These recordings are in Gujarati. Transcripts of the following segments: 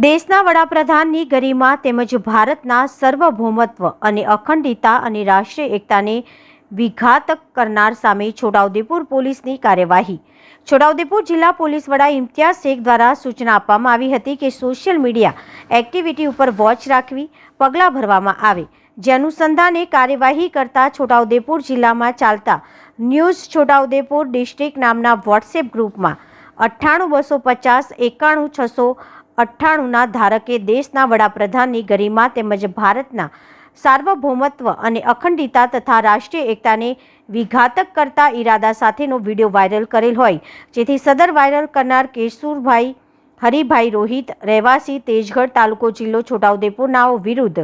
દેશના વડાપ્રધાનની ગરિમા તેમજ ભારતના સર્વભૌમત્વ અને અખંડિતતા અને રાષ્ટ્રીય એકતાને વિઘાતક કરનાર સામે છોટાઉદેપુર પોલીસની કાર્યવાહી. છોટાઉદેપુર જિલ્લા પોલીસ વડા ઇમ્તિયાઝ શેખ દ્વારા સૂચના આપવામાં આવી હતી કે સોશિયલ મીડિયા એક્ટિવિટી ઉપર વોચ રાખવી, પગલાં ભરવામાં આવે. જે અનુસંધાને કાર્યવાહી કરતા છોટાઉદેપુર જિલ્લામાં ચાલતા ન્યૂઝ છોટાઉદેપુર ડિસ્ટ્રિક્ટ નામના વોટ્સએપ ગ્રુપમાં અઠ્ઠાણું બસો પચાસ એકાણું છસો અઠ્ઠાણુંના ધારકે દેશના વડાપ્રધાનની ગરિમા તેમજ ભારતના સાર્વભૌમત્વ અને અખંડિતતા તથા રાષ્ટ્રીય એકતાને વિઘાતક કરતા ઈરાદા સાથેનો વીડિયો વાયરલ કરેલ હોય. જેથી સદર વાયરલ કરનાર કેશુરભાઈ, હરિભાઈ રોહિત, રહેવાસી, તેજગઢ તાલુકો જિલ્લો છોટાઉદેપુરનાઓ વિરુદ્ધ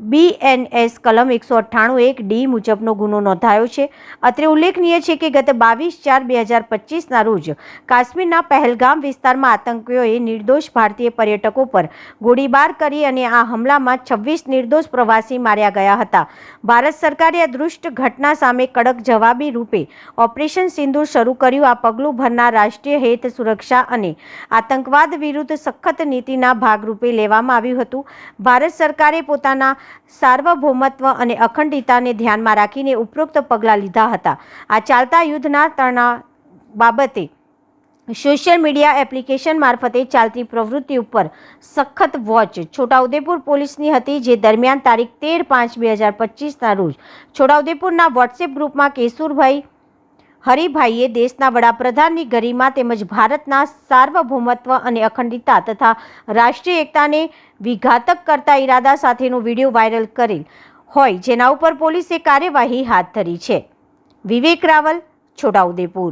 બીએનએસ કલમ એકસો અઠ્ઠાણું એક ડી મુજબનો ગુનો નોંધાયો છે. અત્રે ઉલ્લેખનીય છે કે ગત બાવીસ ચાર બે હજાર પચીસના રોજ કાશ્મીરના પહેલગામ વિસ્તારમાં આતંકીઓએ નિર્દોષ ભારતીય પર્યટકો પર ગોળીબાર કરી અને આ હુમલામાં છવ્વીસ નિર્દોષ પ્રવાસી માર્યા ગયા હતા. ભારત સરકારે આ દૃષ્ટ ઘટના સામે કડક જવાબી રૂપે ઓપરેશન સિંદૂર શરૂ કર્યું. આ પગલું ભરનાર રાષ્ટ્રીય હિત, સુરક્ષા અને આતંકવાદ વિરુદ્ધ સખત નીતિના ભાગરૂપે લેવામાં આવ્યું હતું. ભારત સરકારે પોતાના સાર્વભૌમત્વ અને અખંડિતતાને ધ્યાનમાં રાખીને ઉપરોક્ત પગલાં લીધા હતા. આ ચાલતા યુદ્ધના તણા બાબતે સોશિયલ મીડિયા એપ્લિકેશન મારફતે ચાલતી પ્રવૃત્તિ ઉપર સખત વોચ. છોટાઉદેપુર પોલીસની હતી, જે દરમિયાન તારીખ તેર પાંચ બે હજાર પચીસના રોજ છોટાઉદેપુરના વોટ્સએપ ગ્રુપમાં કેશુરભાઈ હરિભાઈએ દેશના વડાપ્રધાનની ગરિમા તેમજ ભારતના સાર્વભૌમત્વ અને અખંડિતતા તથા રાષ્ટ્રીય એકતાને વિઘાતક કરતા ઈરાદા સાથેનો વીડિયો વાયરલ કરેલ હોય જેના ઉપર પોલીસે કાર્યવાહી હાથ ધરી છે. વિવેક રાવલ છોટાઉદેપુર